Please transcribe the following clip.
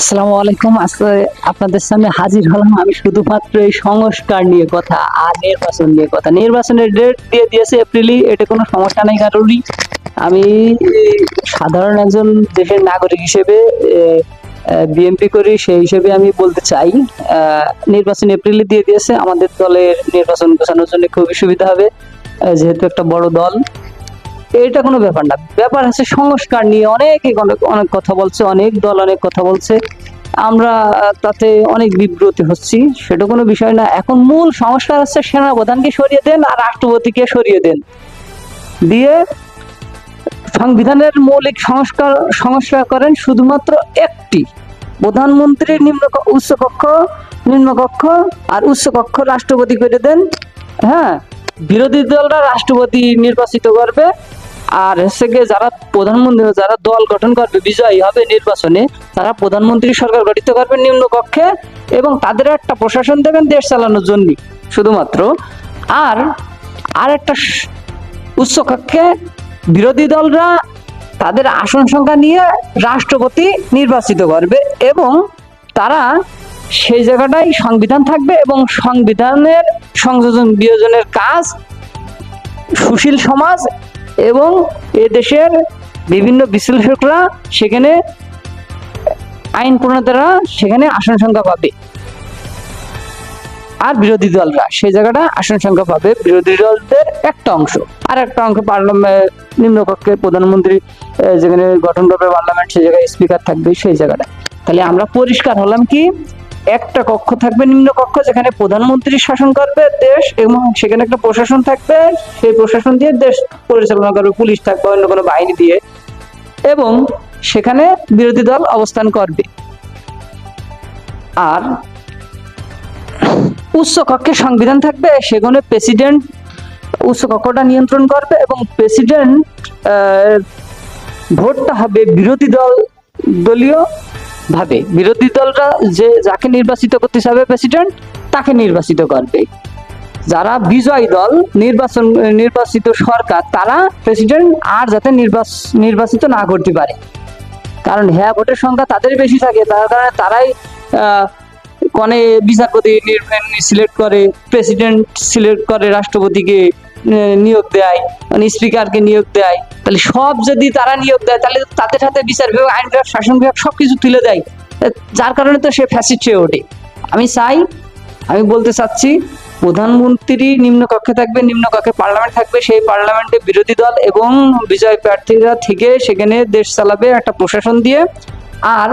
আসসালামু আলাইকুম। আজকে আপনাদের সামনে হাজির হলাম আমি শুধুমাত্র এই সংস্কার নিয়ে কথা, আর নির্বাচন নিয়ে কথা। নির্বাচনের ডেট দিয়ে দিয়েছে এপ্রিলই এটা কোনো সমস্যা নেই কারোরই। আমি সাধারণ একজন দেশের নাগরিক হিসেবে বিএমপি করি, সেই হিসেবে আমি বলতে চাই নির্বাচন এপ্রিলে দিয়ে দিয়েছে। আমাদের দলের নির্বাচন গোছানোর জন্য খুবই সুবিধা হবে। যেহেতু একটা বড় দল এটা কোনো ব্যাপার না। ব্যাপার আছে সংস্কার নিয়ে অনেকে অনেক কথা বলছে, অনেক দল অনেক কথা বলছে। আমরা তাতে অনেক বিব্রতি হচ্ছি, সেটা কোনো বিষয় না। এখন মূল সংস্কার হচ্ছে সেনাপ্রধানকে সরিয়ে দেন আর রাষ্ট্রপতিকে সরিয়ে দেন। দিয়ে সংবিধানের মৌলিক সংস্কার সংস্কার করেন শুধুমাত্র একটি। প্রধানমন্ত্রী নিম্ন উচ্চকক্ষ নিম্নকক্ষ আর উচ্চকক্ষ রাষ্ট্রপতি করে দেন। হ্যাঁ বিরোধী দলরা রাষ্ট্রপতি নির্বাচিত করবে। আর হচ্ছে যারা প্রধানমন্ত্রী যারা দল গঠন করবে, বিজয়ী হবে নির্বাচনে, তারা প্রধানমন্ত্রী সরকার গঠিত করবে নিম্ন কক্ষে এবং তাদের একটা প্রশাসন দেবেন দেশ চালানোর জন্য শুধুমাত্র। আর আর একটা উচ্চ কক্ষে বিরোধী দলরা তাদের আসন সংখ্যা নিয়ে রাষ্ট্রপতি নির্বাচিত করবে এবং তারা সেই জায়গাটাই সংবিধান থাকবে এবং সংবিধানের সংযোজন বিয়োজনের কাজ সুশীল সমাজ এবং এ দেশের বিভিন্ন বিশ্লেষকরা সেখানে আইন প্রণেতারা সেখানে আসন সংখ্যা পাবে। আর বিরোধী দলরা, সেই জায়গাটা আসন সংখ্যা পাবে বিরোধী দলদের একটা অংশ। আর একটা অংশ পার্লামেন্ট নিম্নকক্ষে প্রধানমন্ত্রী যেখানে গঠন করবে পার্লামেন্ট, সেই জায়গায় স্পিকার থাকবে সেই জায়গাটা। তাহলে আমরা পরিষ্কার হলাম কি একটা কক্ষ থাকবে, নিম্ন কক্ষ, যেখানে প্রধানমন্ত্রী শাসন করবে, দেশ, এবং সেখানে একটা প্রশাসন থাকবে। সেই প্রশাসন দিয়ে দেশ পরিচালনা করবে, পুলিশ থাকবে, অন্য কোনো বাহিনী দিয়ে। এবং সেখানে বিরোধী দল অবস্থান করবে। আর উচ্চ কক্ষে সংবিধান থাকবে, সেখানে প্রেসিডেন্ট উচ্চ কক্ষটা নিয়ন্ত্রণ করবে, এবং প্রেসিডেন্ট ভোটটা হবে বিরোধী দল, দলীয় ভাবে বিরোধী দলরা যে যাকে নির্বাচিত করতে চাবে প্রেসিডেন্ট তাকে নির্বাচিত করবে। যারা বিজয়ী দল, নির্বাচন, নির্বাচিত সরকার, তারা প্রেসিডেন্ট আর যাতে নির্বাচ, নির্বাচিত না করতে পারে। কারণ হ্যাঁ ভোটের সংখ্যা তাদের বেশি থাকে, তার কারণে তারাই কনে বিচারপতি সিলেক্ট করে প্রেসিডেন্ট সিলেক্ট করে রাষ্ট্রপতিকে নিয়োগ দেয় মানে স্পিকারকে নিয়োগ দেয়। তাহলে সব যদি তারা নিয়োগ দেয়, তাহলে তাদের সাথে বিচার বিভাগ, আইন বিভাগ, শাসন বিভাগ সবকিছু তুলে দেয়। যার কারণে তো সে ফ্যাসিস্ট হয়ে ওঠে। আমি চাই, আমি বলতে চাচ্ছি, প্রধানমন্ত্রী নিম্ন কক্ষে থাকবে, নিম্ন কক্ষে পার্লামেন্ট থাকবে, সেই পার্লামেন্টে বিরোধী দল এবং বিজয় প্রার্থীরা থেকে সেখানে দেশ চালাবে একটা প্রশাসন দিয়ে। আর